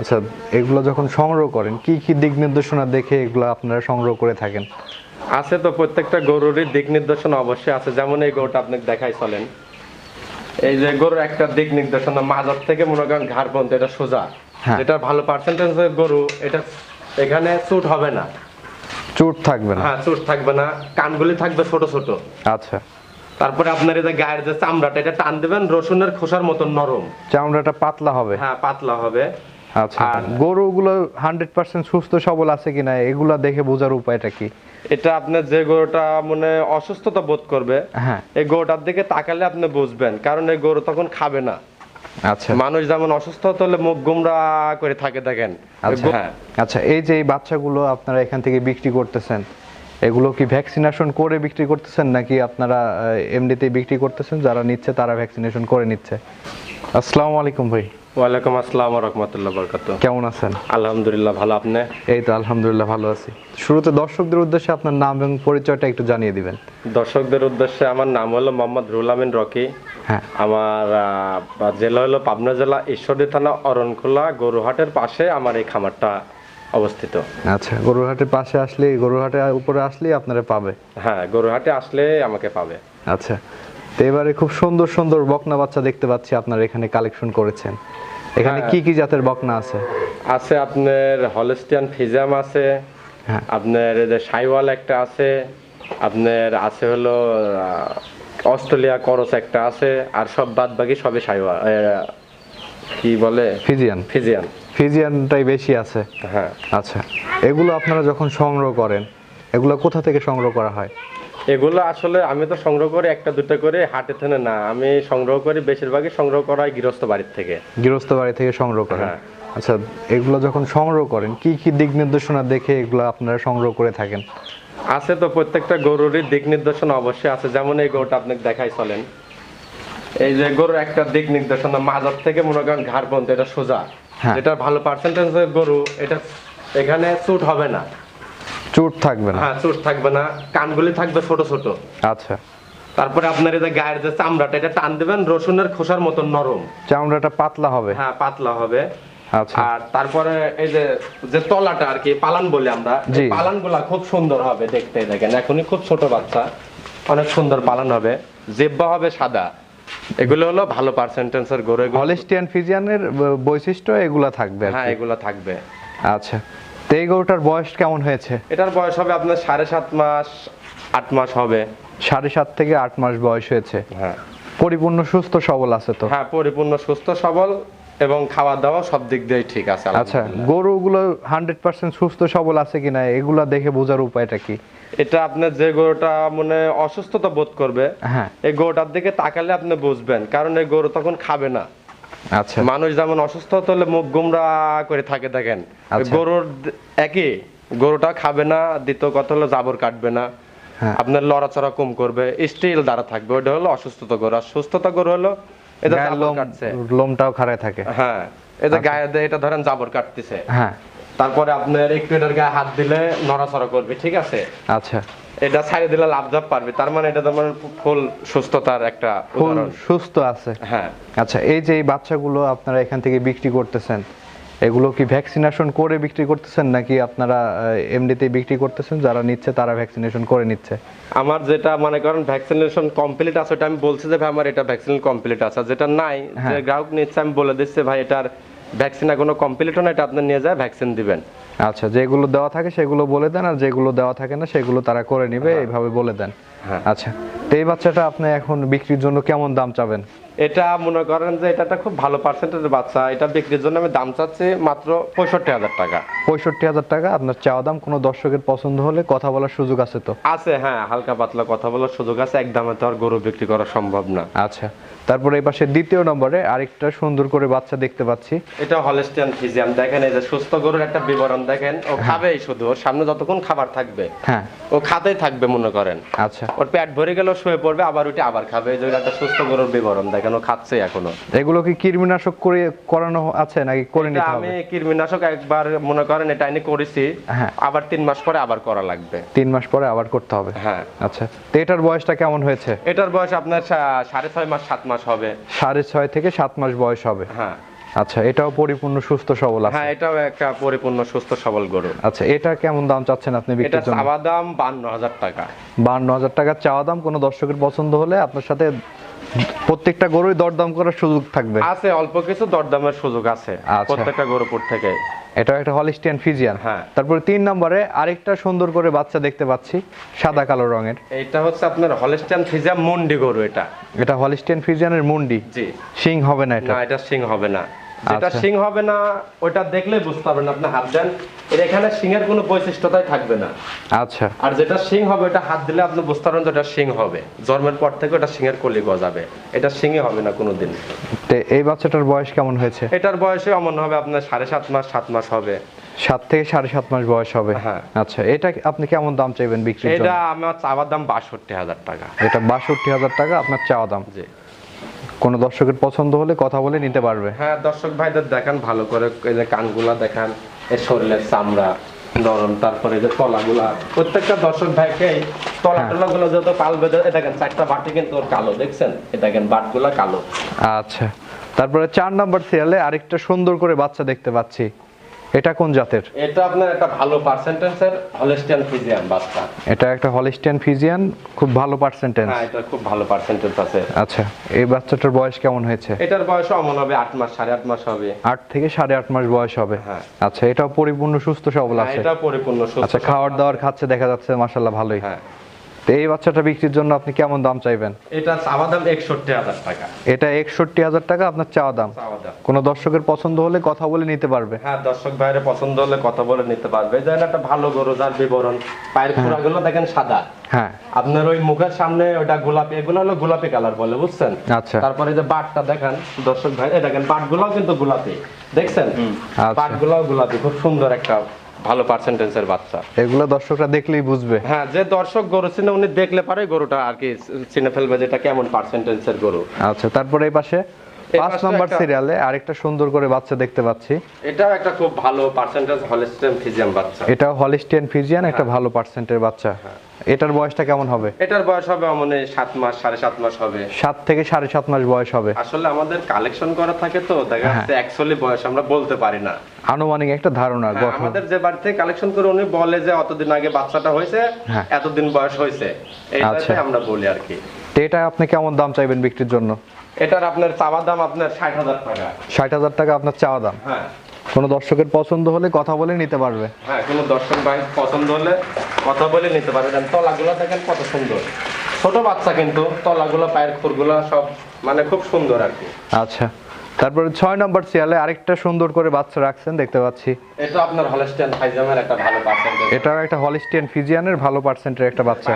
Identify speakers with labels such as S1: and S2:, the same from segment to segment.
S1: আচ্ছা এগুলো যখন সংগ্রহ করেন কি কি দিক নির্দেশনা দেখে এগুলো আপনারা সংগ্রহ করে থাকেন?
S2: আছে তো প্রত্যেকটা গরুরই দিক নির্দেশনা অবশ্যই আছে। যেমন এই গরুটা আপনাকে দেখাই চলেন। এই যে গরুর একটা দিক নির্দেশনা মাজার থেকে মনে করেন ঘাড় পর্যন্ত এটা সোজা।
S1: হ্যাঁ।
S2: যেটা ভালো পার্সেন্টেজের গরু এটা এখানে চুট হবে না।
S1: চোট থাকবে না?
S2: হ্যাঁ চুট থাকবে না। কানগুলি থাকবে ছোট ছোট।
S1: আচ্ছা।
S2: তারপরে আপনার এই যে গায়ের যে চামড়াটা এটা টান দেবেন রসুনের খোসার মতো নরম।
S1: চামড়াটা পাতলা হবে?
S2: হ্যাঁ পাতলা হবে। আর-
S1: গরুগুলো হান্ড্রেড পার্সেন্ট সুস্থ সবল আছে কিনা এগুলা দেখে বোঝার উপায়টা কি?
S2: এটা আপনার যে গরুটা মানে অসুস্থতা বোধ করবে
S1: হ্যাঁ।
S2: এই গরুটার দিকে তাকালে আপনি বুঝবেন কারণ এই গরু তখন খাবে না।
S1: আচ্ছা।
S2: মানুষ যেমন অসুস্থ হলে মুখ গুমরা করে থাকে দেখেন।
S1: আচ্ছা।
S2: হ্যাঁ।
S1: আচ্ছা এই যে এই বাচ্চাগুলো আপনারা এখান থেকে বিক্রি করতেছেন এগুলো কি ভ্যাকসিনেশন করে বিক্রি করতেছেন নাকি আপনারা এমনিতেই বিক্রি করতেছেন যারা নিচ্ছে তারা ভ্যাকসিনেশন করে নিচ্ছে? আসসালামু আলাইকুম ভাই।
S2: ওয়ালাইকুম আসসালাম রহমতুল্লাহ বরকাত
S1: কেমন আছেন?
S2: আলহামদুলিল্লাহ ভালো আপনি?
S1: এই তো আলহামদুলিল্লাহ ভালো আছি। শুরুতে দর্শকদের উদ্দেশ্যে আপনার নাম এবং পরিচয়টা একটু জানিয়ে দিবেন।
S2: দর্শকদের উদ্দেশ্যে আমার নাম হলো মোহাম্মদ রুল আমিন রকি।
S1: হ্যাঁ।
S2: আমার জেলা হলো পাবনা জেলা ঈশ্বরদী থানা অরণখোলা গরুহাটের পাশে আমার এই খামারটা অবস্থিত।
S1: আচ্ছা গরুরহাটের পাশে আসলে গরুরহাটের উপরে আসলে আপনারা পাবে।
S2: হ্যাঁ গরুহাটে আসলে আমাকে পাবে।
S1: আচ্ছা তো এবারে খুব সুন্দর সুন্দর বকনা বাচ্চা দেখতে পাচ্ছি আপনার এখানে কালেকশন করেছেন। এখানে
S2: হ্যাঁ।
S1: কি কি জাতের বকনা আছে?
S2: আছে আপনার হলস্টিয়ান ফিজাম আছে
S1: হ্যাঁ।
S2: আপনার সাইওয়াল একটা আছে আপনার আছে হলো অস্ট্রেলিয়া করস একটা আছে আর সব বাদ বাকি সবই সাইওয়াল কি বলে?
S1: ফিজিয়ান।
S2: ফিজিয়ান।
S1: ফিজিয়ানটাই বেশি আছে।
S2: হ্যাঁ।
S1: আচ্ছা এগুলো আপনারা যখন সংগ্রহ করেন এগুলো কোথা থেকে সংগ্রহ করা হয়?
S2: এগুলো আসলে আমি তো সংগ্রহ করি একটা দুটো করে হাটে থেনে না। আমি সংগ্রহ করি বেশিরভাগই সংগ্রহ করা হয় গৃহস্থ বাড়ির থেকে।
S1: গৃহস্থ বাড়ি থেকে সংগ্রহ করেন
S2: হ্যাঁ।
S1: আচ্ছা এগুলো যখন সংগ্রহ করেন কি কি দিক নির্দেশনা দেখে এগুলো আপনারা সংগ্রহ করে থাকেন?
S2: আছে তো প্রত্যেকটা গরুরই দিক নির্দেশনা অবশ্যই আছে। যেমন এই গরুটা আপনাকে দেখাই চলেন। এই যে গরুর একটা দিক নির্দেশনা মাজার থেকে মনে করেন ঘাড় পর্যন্ত এটা সোজা।
S1: হ্যাঁ।
S2: যেটা ভালো পার্সেন্টেজ গরু এটা এখানে চুট হবে না।
S1: চোট থাকবে না।
S2: হ্যাঁ চুট থাকবে না। কানগুলি থাকবে ছোট ছোট।
S1: আচ্ছা।
S2: তারপরে আপনার এই যে গায়ের যে চামড়াটা এটা টান দেবেন রসুনের খোসার মতো নরম।
S1: চামড়াটা পাতলা হবে।
S2: হ্যাঁ পাতলা হবে।
S1: আচ্ছা।
S2: আর তারপরে এই যে যে তলাটা আর কি পালান বলি আমরা
S1: জি।
S2: পালানগুলা খুব সুন্দর হবে দেখতে দেখেন। এখনই খুব ছোট বাচ্চা। অনেক সুন্দর পালান হবে। জেব্বা হবে সাদা। এগুলো হলো ভালো পার্সেন্টেন্সের গরু।
S1: হলিস্টিয়ান ফিজিয়ানের বৈশিষ্ট্য এগুলা থাকবে
S2: হ্যাঁ এগুলো থাকবে।
S1: আচ্ছা। তো এই গরুটার বয়স কেমন হয়েছে?
S2: এটার বয়স হবে আপনার সাড়ে সাত মাস আট মাস হবে।
S1: সাড়ে সাত থেকে আট মাস বয়স হয়েছে।
S2: হ্যাঁ।
S1: পরিপূর্ণ সুস্থ সবল আছে তো?
S2: হ্যাঁ পরিপূর্ণ সুস্থ সবল এবং খাওয়া দাওয়া সব দিক দিয়েই ঠিক আছে
S1: আচ্ছা। গরুগুলো হান্ড্রেড পার্সেন্ট সুস্থ সবল আছে কিনা এগুলা দেখে বোঝার উপায়টা কি?
S2: এটা আপনার যে গরুটা মানে অসুস্থতা বোধ করবে
S1: হ্যাঁ।
S2: এই গরুটার দিকে তাকালে আপনি বুঝবেন কারণ এই গরু তখন খাবে না।
S1: আচ্ছা।
S2: মানুষ যেমন অসুস্থ হলে মুখ গুমরা করে থাকে দেখেন।
S1: আচ্ছা।
S2: গরুর একই গরুটা খাবে না দ্বিতীয় কথা হলো জাবর কাটবে না।
S1: হ্যাঁ।
S2: আপনার লড়াচড়া কম করবে স্টিল দ্বারা থাকবে ওটা হলো অসুস্থতা গরু। আর সুস্থতা গরু হলো এটা
S1: লোমটাও খাড়ায় থাকে।
S2: হ্যাঁ এটা গায়ে দিয়ে এটা ধরেন জাবর কাটতেছে।
S1: হ্যাঁ।
S2: তারপরে আপনার একটু এটার গায়ে হাত দিলে নড়াচড়া করবে ঠিক আছে?
S1: আচ্ছা।
S2: এটা ছাড়িয়ে দিলে লাভ জাপ পারবে। তার মানে এটা তোমার ফুল সুস্থতার একটা
S1: ফুল সুস্থ আছে।
S2: হ্যাঁ।
S1: আচ্ছা এই যে এই বাচ্চাগুলো আপনারা এখান থেকে বিক্রি করতেছেন এগুলো কি ভ্যাকসিনেশন করে বিক্রি করতেছেন নাকি আপনারা আহ, এমনিতেই বিক্রি করতেছেন? যারা নিচ্ছে তারা ভ্যাকসিনেশন করে নিচ্ছে।
S2: আমার যেটা মনে করেন ভ্যাকসিনেশন কমপ্লিট আছে ওটা আমি বলছি যে ভাই আমার এটা ভ্যাকসিন কমপ্লিট আছে। যেটা নাই যে
S1: হ্যাঁ।
S2: গ্রাহক নিচ্ছে আমি বলে দিচ্ছি ভাই এটার ভ্যাকসিন এখনও কমপ্লিট হয় না এটা আপনি নিয়ে যায় ভ্যাকসিন দিবেন।
S1: আচ্ছা যেগুলো দেওয়া থাকে সেগুলো বলে দেন আর যেগুলো দেওয়া থাকে না সেগুলো তারা করে নেবে এইভাবে বলে দেন।
S2: হ্যাঁ।
S1: আচ্ছা তো এই বাচ্চাটা আপনি এখন বিক্রির জন্য কেমন দাম চাবেন?
S2: এটা মনে করেন যে এটা একটা খুব ভালো পার্সেন্টেজের বাচ্চা এটা বিক্রির জন্য আমি দাম চাচ্ছি মাত্র পঁয়ষট্টি হাজার টাকা।
S1: পঁয়ষট্টি হাজার টাকা আপনার চাওয়া দাম কোনো দর্শকের পছন্দ হলে কথা বলার সুযোগ আছে তো?
S2: আছে হ্যাঁ হালকা পাতলা কথা বলার সুযোগ আছে এক দামে তো আর গরু বিক্রি করা সম্ভব না।
S1: আচ্ছা তারপরে এই পাশে দ্বিতীয় নম্বরে আরেকটা সুন্দর করে বাচ্চা দেখতে পাচ্ছি।
S2: এটা হলেস্টিয়ান ফিজিয়াম দেখেন এই যে সুস্থ গরুর একটা বিবরণ দেখেন ও খাবেই শুধু ওর সামনে যতক্ষণ খাবার থাকবে
S1: হ্যাঁ।
S2: ও খাতেই থাকবে মনে করেন।
S1: আচ্ছা।
S2: ওর পেট ভরে গেল শুয়ে পড়বে আবার উঠে আবার খাবে এই যে একটা সুস্থ গরুর বিবরণ দেখেন। ও খাচ্ছে এখনও?
S1: এগুলো কি কৃমিনাশক করে করানো আছে নাকি করে
S2: এটা
S1: নিতে
S2: আমি
S1: হবে?
S2: কৃমিনাশক একবার মনে করেন এটা আমি করেছি।
S1: হ্যাঁ।
S2: আবার তিন মাস পরে আবার করা লাগবে।
S1: তিন মাস পরে আবার করতে হবে?
S2: হ্যাঁ।
S1: আচ্ছা তো এটার বয়সটা কেমন হয়েছে?
S2: এটার বয়স আপনার সাড়ে ছয় মাস সাত মাস হবে।
S1: সাড়ে ছয় থেকে সাত মাস বয়স হবে?
S2: হ্যাঁ।
S1: আচ্ছা এটাও পরিপূর্ণ সুস্থ সবল আছে?
S2: হ্যাঁ এটাও একটা পরিপূর্ণ সুস্থ সবল গরু।
S1: আচ্ছা এটা কেমন দাম চাচ্ছেন আপনি
S2: এটা
S1: বিক্রির জন্য?
S2: চাওয়া দাম বান্ন হাজার টাকা।
S1: বান্ন হাজার টাকা চাওয়া দাম কোনো দর্শকের পছন্দ হলে আপনার সাথে প্রত্যেকটা গরুই দরদাম করার সুযোগ থাকবে।
S2: আছে অল্প কিছু দরদামের সুযোগ আছে প্রত্যেকটা গরু পর থেকে।
S1: এটা একটা হলিস্টিয়ান ফিজিয়ান
S2: হ্যাঁ।
S1: তারপরে তিন নম্বরে আরেকটা সুন্দর করে বাচ্চা দেখতে পাচ্ছি সাদা কালো রঙের।
S2: এটা হচ্ছে আপনার হলিস্টিয়ান ফিজিয়াম মুন্ডি গরু এটা।
S1: এটা হলিস্টিয়ান ফিজিয়ানের মুন্ডি।
S2: জি।
S1: সিং হবে না এটা।
S2: না এটা সিং হবে না। যেটা
S1: আচ্ছা।
S2: সিং হবে না ওটা দেখলে বুঝতে পারবেন আপনি হাত দেন। এর এখানে সিংয়ের কোনো বৈশিষ্ট্যতাই থাকবে না।
S1: আচ্ছা।
S2: আর যেটা সিং হবে এটা হাত দিলে আপনি বুঝতে পারবেন যে এটা সিং হবে। জন্মের পর থেকে ওটা সিংয়ের কলি গজাবে। এটা সিংই হবে না কোনোদিন।
S1: এই বাচ্চাটার বয়স কেমন হয়েছে?
S2: এটার বয়সে এমন হবে আপনার সাড়ে সাত মাস সাত মাস হবে।
S1: সাত থেকে সাড়ে সাত মাস বয়স হবে?
S2: হ্যাঁ।
S1: আচ্ছা এটা আপনি কেমন দাম চাইবেন বিক্রির
S2: এটা আমার চাওয়ার দাম বাষট্টি হাজার টাকা।
S1: এটা বাষট্টি হাজার টাকা আপনার চাওয়া দাম।
S2: জি।
S1: কোনো দর্শকের পছন্দ হলে কথা বলে নিতে পারবে।
S2: হ্যাঁ দর্শক ভাইদের দেখান ভালো করে এই যে কানগুলা দেখান এই শরীরের চামড়া নরম তারপরে এই যে তলাগুলা। প্রত্যেকটা দর্শক ভাইকে তলাগুলো
S1: হ্যাঁ।
S2: টলাগুলো যত পাল বেঁধে এটা দেখেন চারটা বাটি কিন্তু ওর কালো দেখছেন? এটা কেন বাটগুলা কালো।
S1: আচ্ছা। তারপরে চার নাম্বার সিরিয়ালে আরেকটা সুন্দর করে বাচ্চা দেখতে পাচ্ছি। এটা কোন জাতের?
S2: এটা আপনার একটা ভালো পার্সেন্টেজের হলেস্টিয়ান ফিজিয়ান বাচ্চা।
S1: এটা একটা হলিস্টিয়ান ফিজিয়ান খুব ভালো পার্সেন্টেজ
S2: হ্যাঁ এটা খুব ভালো পার্সেন্টেজ আছে।
S1: আচ্ছা এই বাচ্চাটার বয়স কেমন হয়েছে?
S2: এটার বয়স অমন হবে আট মাস সাড়ে আট মাস হবে।
S1: আট থেকে সাড়ে আট মাস বয়স হবে।
S2: হ্যাঁ।
S1: আচ্ছা এটাও পরিপূর্ণ সুস্থ সবল
S2: হ্যাঁ,
S1: আছে।
S2: এটা পরিপূর্ণ সুস্থ
S1: আচ্ছা খাওয়ার দাওয়ার খাচ্ছে দেখা যাচ্ছে মাসাল্লাহ ভালোই।
S2: হ্যাঁ।
S1: তো এই বাচ্চাটা বিক্রির জন্য আপনি কেমন দাম চাইবেন?
S2: এটা চাওয়া দাম একষট্টি হাজার টাকা।
S1: এটা একষট্টি হাজার টাকা আপনার
S2: চাওয়া দাম?
S1: কোনো দর্শকের পছন্দ হলে কথা বলে নিতে পারবে।
S2: হ্যাঁ দর্শক ভাইয়ের পছন্দ হলে কথা বলে নিতে পারবে। দেখেন একটা ভালো গরু যার বিবরণ পায়েরগুলো দেখেন সাদা।
S1: হ্যাঁ।
S2: আপনার ওই মুখের সামনে ওটা গোলাপি এগুলো হলো গোলাপি কালার বলে বুঝছেন?
S1: আচ্ছা।
S2: তারপরে যে বাটটা দেখেন দর্শক ভাই দেখেন বাটগুলোও কিন্তু গোলাপি। দেখছেন?
S1: আচ্ছা।
S2: বাটগুলোও গোলাপি খুব সুন্দর একটা ভালো পার্সেন্টেজের বাচ্চা।
S1: এগুলো দর্শকরা দেখলেই বুঝবে।
S2: হ্যাঁ যে দর্শক গরু চিনে উনি দেখলে পারে গরুটা আর কি চিনে ফেলবে যেটা কেমন পার্সেন্টেজের গরু।
S1: আচ্ছা তারপরে এই পাশে পাঁচ নাম্বার সিরিয়ালে আরেকটা সুন্দর করে বাচ্চা দেখতে পাচ্ছি।
S2: এটাও একটা খুব ভালো পার্সেন্টেজ হলিস্টেম ফিজিয়াম বাচ্চা।
S1: এটাও হলিস্টিয়ান ফিজিয়ান একটা
S2: হ্যাঁ।
S1: ভালো পার্সেন্টের বাচ্চা। এটার বয়সটা কেমন হবে?
S2: এটার বয়স হবে অমনে সাত মাস সাড়ে সাত মাস হবে।
S1: সাত থেকে সাড়ে সাত মাস বয়স হবে।
S2: আসলে আমাদের কালেকশন করা থাকে তো দেখা
S1: হ্যাঁ।
S2: যাচ্ছে অ্যাকচুয়ালি বয়স আমরা বলতে পারি না।
S1: আনুমানিক একটা ধারণা
S2: হ্যাঁ,
S1: গঠন।
S2: আমাদের যে বাড়ি থেকে কালেকশন করে উনি বলে যে অতদিন আগে বাচ্চাটা হয়েছে
S1: হ্যাঁ।
S2: এতদিন বয়স হয়েছে। এইটাতে
S1: আচ্ছা।
S2: আমরা বলি আর কি।
S1: এটা আপনি কেমন দাম চাইবেন বিক্রির জন্য?
S2: এটার আপনার চাওয়া দাম আপনার ষাট হাজার টাকা।
S1: ষাট হাজার টাকা আপনার চাওয়া দাম?
S2: হ্যাঁ।
S1: কোনো দর্শকের পছন্দ হলে কথা বলে নিতে পারবে।
S2: হ্যাঁ কোনো দর্শক ভাই পছন্দ হলে কথা বলে নিতে পারবেন তলাগুলো দেখেন কত সুন্দর। ছোট বাচ্চা কিন্তু তলাগুলো পায়ের খুরগুলো সব মানে খুব সুন্দর আর কি।
S1: আচ্ছা। তারপরে ছয় নম্বর সিরিয়ালে আরেকটা সুন্দর করে বাচ্চা রাখছেন দেখতে পাচ্ছি।
S2: এটা আপনার হলস্টিয়ান ফাইজামের একটা ভালো পার্সেন্টেজ
S1: এটাও একটা হলিস্টিয়ান ফিজিয়ানের ভালো পার্সেন্টের একটা বাচ্চা।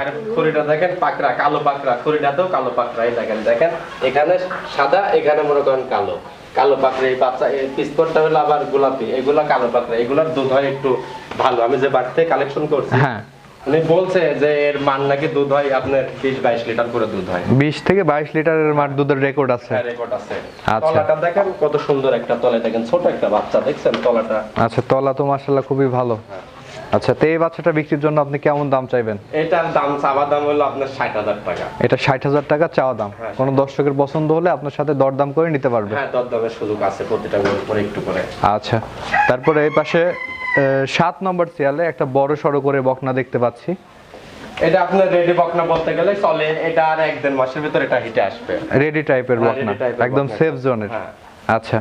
S2: দেখেন পাকড়া কালো পাকড়া খুরিটাতেও কালো পাকড়াই দেখেন দেখেন। এখানে সাদা এখানে মনে করেন কালো। কালো পাকড়া এই বাচ্চা এই পিস্তলটা হলো আবার গোলাপি এগুলা কালো পাকড়া এগুলার দুধ হয় একটু ভালো। আমি যে বাড়িতে কালেকশন করছি
S1: হ্যাঁ।
S2: উনি বলছে যে এর মান নাকি দুধ হয় আপনার বিশ বাইশ লিটার করে দুধ হয়।
S1: বিশ থেকে বাইশ লিটারের মাঠ দুধের রেকর্ড আছে।
S2: রেকর্ড আছে।
S1: আচ্ছা।
S2: তলাটা দেখেন কত সুন্দর একটা তলা। দেখেন ছোট একটা বাচ্চা দেখছেন তলাটা?
S1: আচ্ছা তলা তো মার্শাল্লাহ খুবই ভালো। আচ্ছা তো এই বাচ্চাটা বিক্রির জন্য আপনি কেমন দাম চাইবেন?
S2: এটার দাম চাওয়া দাম হলো আপনার ষাট হাজার টাকা।
S1: এটা ষাট হাজার টাকা চাওয়া দাম।
S2: হ্যাঁ।
S1: কোনো দর্শকের পছন্দ হলে আপনার সাথে দরদাম করে নিতে পারবে।
S2: হ্যাঁ দরদামের সুযোগ আছে প্রতিটা গরুর পরে একটু করে।
S1: আচ্ছা তারপরে এই পাশে সাত নম্বর সিয়ালে একটা বড় সড়ো করে বকনা দেখতে পাচ্ছি।
S2: এটা আপনার রেডি বকনা বলতে গেলে চলে এটা আর এক দেড় মাসের ভিতরে এটা হিটে আসবে।
S1: রেডি টাইপের
S2: হ্যাঁ,
S1: বকনা একদম সেফ জোনের
S2: হ্যাঁ।
S1: আচ্ছা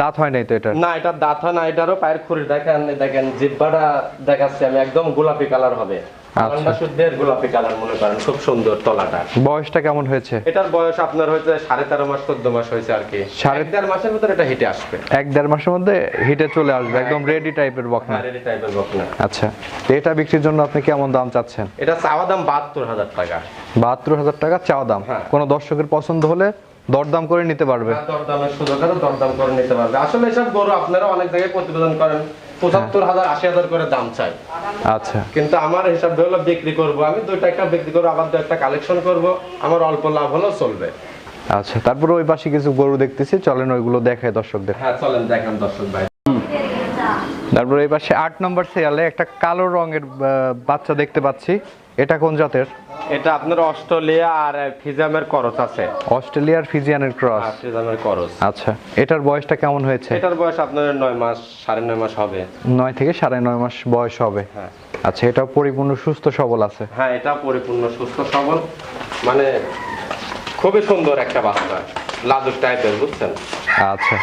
S1: দাঁত হয় নাই তো এটা
S2: না এটা দাঁত হয় না এটারও পায়ের খুরি দেখেন দেখেন জিব্বাটা দেখাচ্ছি আমি একদম গোলাপি কালার হবে। গোলাপি কালার মনে করেন খুব সুন্দর তলাটা।
S1: বয়সটা কেমন হয়েছে?
S2: এটার বয়স আপনার হয়েছে সাড়ে তেরো মাস চোদ্দ মাস হয়েছে আর কি।
S1: সাড়ে-
S2: সাড়ে দেড় মাসের ভিতরে এটা হিটে আসবে।
S1: এক দেড় মাসের মধ্যে হিটে চলে আসবে একদম রেডি টাইপের বকনা।
S2: রেডি টাইপের বকনা।
S1: আচ্ছা এটা বিক্রির জন্য আপনি কেমন দাম চাচ্ছেন?
S2: এটা চাওয়া দাম বাহাত্তর হাজার টাকা।
S1: বাহাত্তর হাজার টাকা চাওয়া দাম।
S2: হ্যাঁ।
S1: কোনো দর্শকের পছন্দ হলে দরদাম করে নিতে পারবে।
S2: হ্যাঁ, দরদামের সুযোগ আছে দরদাম করে নিতে পারবে। আসলে এসব গরু আপনারা অনেক জায়গায় প্রতিবেদন করেন। পঁচাত্তর হাজার আশি হাজার করে দাম চাই।
S1: আচ্ছা।
S2: কিন্তু আমার হিসাব হলো বিক্রি করব আমি দুইটা একটা বিক্রি করব আবার দু একটা কালেকশন করব। আমার অল্প লাভ হলেও চলবে।
S1: আচ্ছা তারপরে ওই পাশে কিছু গরু দেখতেছি চলেন ওইগুলো দেখায় দর্শকদের
S2: হ্যাঁ চলেন দেখেন দর্শক ভাই।
S1: তারপরে এই পাশে আট নম্বর সিরিয়ালে একটা কালো রঙের বাচ্চা দেখতে পাচ্ছি। এটা কোন জাতের?
S2: এটা আপনার অস্ট্রেলিয়া আর ফিজামের করস আছে।
S1: অস্ট্রেলিয়ার ফিজিয়ানের ক্রস।
S2: আর ফিজামের করস।
S1: আচ্ছা এটার বয়সটা কেমন হয়েছে?
S2: এটার বয়স আপনার নয় মাস সাড়ে নয় মাস হবে।
S1: নয় থেকে সাড়ে নয় মাস বয়স হবে।
S2: হ্যাঁ।
S1: আচ্ছা এটা পরিপূর্ণ সুস্থ সবল আছে?
S2: হ্যাঁ এটা পরিপূর্ণ সুস্থ সবল। মানে খুবই সুন্দর একটা বাচ্চা লাজুক টাইপের বুঝছেন?
S1: আচ্ছা।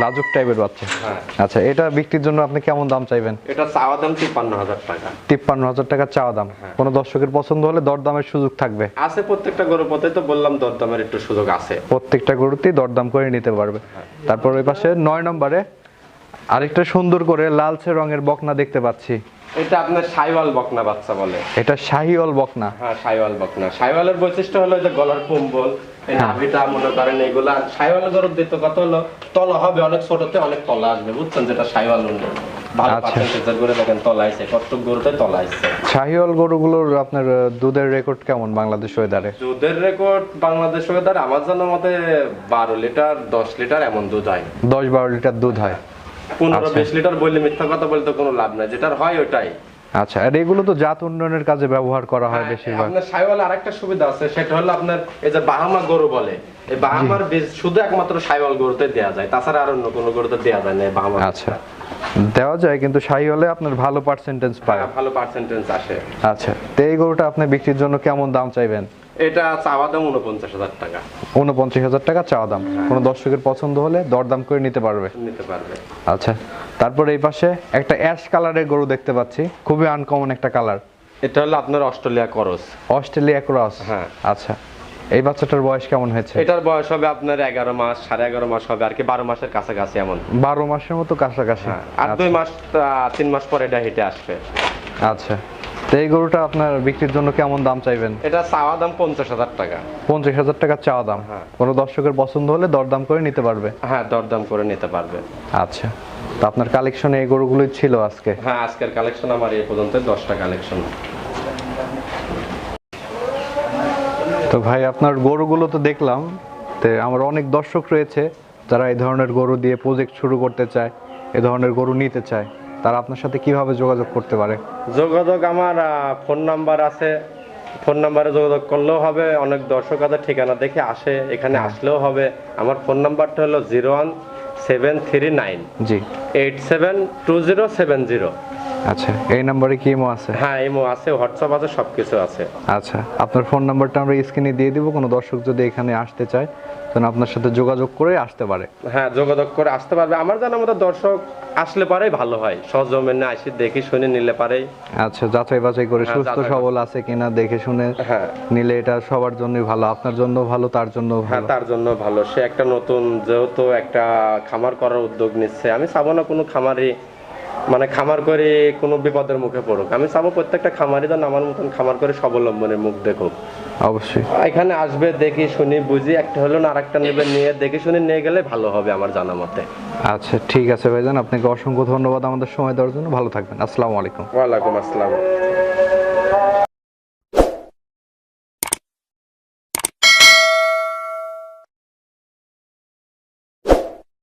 S1: লাজুক টাইপের বাচ্চা।
S2: হ্যাঁ।
S1: আচ্ছা এটা বিক্রির জন্য আপনি কেমন দাম চাইবেন?
S2: এটা চাওয়া দাম তিপ্পান্ন হাজার টাকা।
S1: তিপ্পান্ন হাজার টাকা চাওয়া দাম।
S2: কোন
S1: কোনো দর্শকের পছন্দ হলে দরদামের সুযোগ থাকবে।
S2: আছে প্রত্যেকটা গরু পথে তো বললাম দরদামের একটু সুযোগ আছে।
S1: প্রত্যেকটা গরুতেই দরদাম করে নিতে পারবে। তারপর ওই পাশে নয় নম্বরে আরেকটা সুন্দর করে লালচে রঙের বকনা দেখতে পাচ্ছি।
S2: এটা আপনার সাইওয়াল বকনা বাচ্চা বলে।
S1: এটা শাহিওল বকনা।
S2: হ্যাঁ সাইওয়াল বকনা। সাইওয়ালের বৈশিষ্ট্য হলো যে গলার কম্বল
S1: হ্যাঁ।
S2: নাভিটা মনে করেন এগুলা। গরুর দিত কত হলো তলা হবে অনেক ছোটতে অনেক তলা আসবে বুঝছেন যেটা সাইওয়াল ভালো
S1: আচ্ছা।
S2: দেখেন কত গরুতে
S1: গরুগুলোর আপনার দুধের রেকর্ড কেমন বাংলাদেশ ওয়েদারে
S2: দুধের রেকর্ড বাংলাদেশ আমার জানার মতে বারো লিটার দশ লিটার এমন দুধ হয়।
S1: দশ বারো লিটার দুধ হয়।
S2: পনেরো
S1: আচ্ছা।
S2: বিশ লিটার বললে মিথ্যা কথা বলতে কোনো লাভ নাই যেটার হয় ওটাই
S1: আচ্ছা আর এগুলো তো জাত উন্নয়নের কাজে ব্যবহার করা হয় বেশিরভাগ।
S2: আপনার সাইওয়াল আরেকটা সুবিধা আছে সেটা হলো আপনার এই যে বাহামা গরু বলে এই বাহামার বীজ শুধু একমাত্র সাইওয়াল গরুতে দেওয়া যায় তাছাড়া আর অন্য কোনো গরুতে দেওয়া যায় না বাহামা
S1: আচ্ছা দেওয়া যায় কিন্তু আপনার ভালো পার্সেন্টেজ পায়।
S2: হ্যাঁ, ভালো পার্সেন্টেজ আসে।
S1: আচ্ছা তো এই গরুটা আপনি বিক্রির জন্য কেমন দাম চাইবেন?
S2: এটা চাওয়া দাম উনপঞ্চাশ হাজার টাকা।
S1: উনপঞ্চাশ হাজার টাকা চাওয়া দাম কোনো দর্শকের পছন্দ হলে দরদাম করে নিতে পারবে।
S2: নিতে পারবে।
S1: আচ্ছা তারপর এই পাশে একটা অ্যাশ কালারের গরু দেখতে পাচ্ছি। খুবই আনকমন একটা কালার।
S2: এটা হলো আপনার অস্ট্রেলিয়া করস।
S1: Australia cross?
S2: হ্যাঁ।
S1: আচ্ছা এই বাচ্চাটার বয়স কেমন হয়েছে?
S2: এটার বয়স হবে আপনার এগারো মাস সাড়ে এগারো মাস হবে আর কি বারো মাসের কাছাকাছি এমন।
S1: বারো মাসের মতো কাছাকাছি।
S2: হ্যাঁ আর দুই মাস আহ, তিন মাস পরে এটা হেঁটে আসবে।
S1: আচ্ছা। তো এই গরুটা আপনার বিক্রির জন্য কেমন দাম চাইবেন?
S2: এটা চাওয়া দাম পঞ্চাশ হাজার টাকা।
S1: পঞ্চাশ হাজার টাকা চাওয়া দাম?
S2: হ্যাঁ।
S1: কোনো দর্শকের পছন্দ হলে দরদাম করে নিতে পারবে?
S2: হ্যাঁ দরদাম করে নিতে পারবে।
S1: আচ্ছা। তো আপনার কালেকশনে এই গরুগুলোই ছিল আজকে?
S2: হ্যাঁ আজকের কালেকশন আমার এই পর্যন্ত দশটা কালেকশন
S1: তো ভাই আপনার গরুগুলো তো দেখলাম তো আমার অনেক দর্শক রয়েছে যারা এই ধরনের গরু দিয়ে প্রজেক্ট শুরু করতে চায় এই ধরনের গরু নিতে চায়। তারা আপনার সাথে কীভাবে যোগাযোগ করতে পারে?
S2: যোগাযোগ আমার ফোন নাম্বার আছে। ফোন নাম্বারে যোগাযোগ করলেও হবে অনেক দর্শক আছে ঠিকানা দেখে আসে এখানে আসলেও হবে। আমার ফোন নাম্বারটা হলো zero one seven three nine
S1: G.
S2: Eight seven two zero seven zero.
S1: আচ্ছা এই নাম্বারে কি ইমো আছে?
S2: হ্যাঁ ইমো আছে হোয়াটসঅ্যাপ আছে সব কিছু আছে।
S1: আচ্ছা আপনার ফোন নাম্বারটা আমরা স্ক্রিনে দিয়ে দিব কোনো দর্শক যদি এখানে আসতে চায় যেন আপনার সাথে যোগাযোগ করে আসতে পারে।
S2: হ্যাঁ যোগাযোগ করে আসতে পারবে। আমার জানার মতো দর্শক আসলে পারেই ভালো হয়। সহজমেনে আসি দেখি শুনে নিলে পারেই
S1: আচ্ছা যাচাই বাছাই করে
S2: হ্যাঁ,
S1: সুস্থ সবল আছে কিনা দেখে শুনে
S2: হ্যাঁ।
S1: নিলে এটা সবার জন্যই ভালো আপনার জন্য ভালো তার জন্য
S2: হ্যাঁ
S1: ভালো।
S2: তার জন্য ভালো। সে একটা নতুন যেহেতু একটা খামার করার উদ্যোগ নিচ্ছে। আমি চাবো না কোনো খামারি মানে খামার করে কোনো বিপদের মুখে পড়ুক। আমি চাবো প্রত্যেকটা খামারি যেন আমার মতন খামার করে স্বাবলম্বনের মুখ দেখুক।
S1: অবশ্যই।
S2: এখানে আসবে দেখি শুনি বুঝি একটা হলো না আরেকটা নেবে নিয়ে দেখে শুনে নিয়ে গেলে ভালো হবে আমার জানা মতে।
S1: আচ্ছা ঠিক আছে ভাইজান আপনাকে অসংখ্য ধন্যবাদ আমাদের সময় দেওয়ার জন্য। ভালো থাকবেন। আসসালামু আলাইকুম।
S2: ওয়ালাইকুম আসসালাম।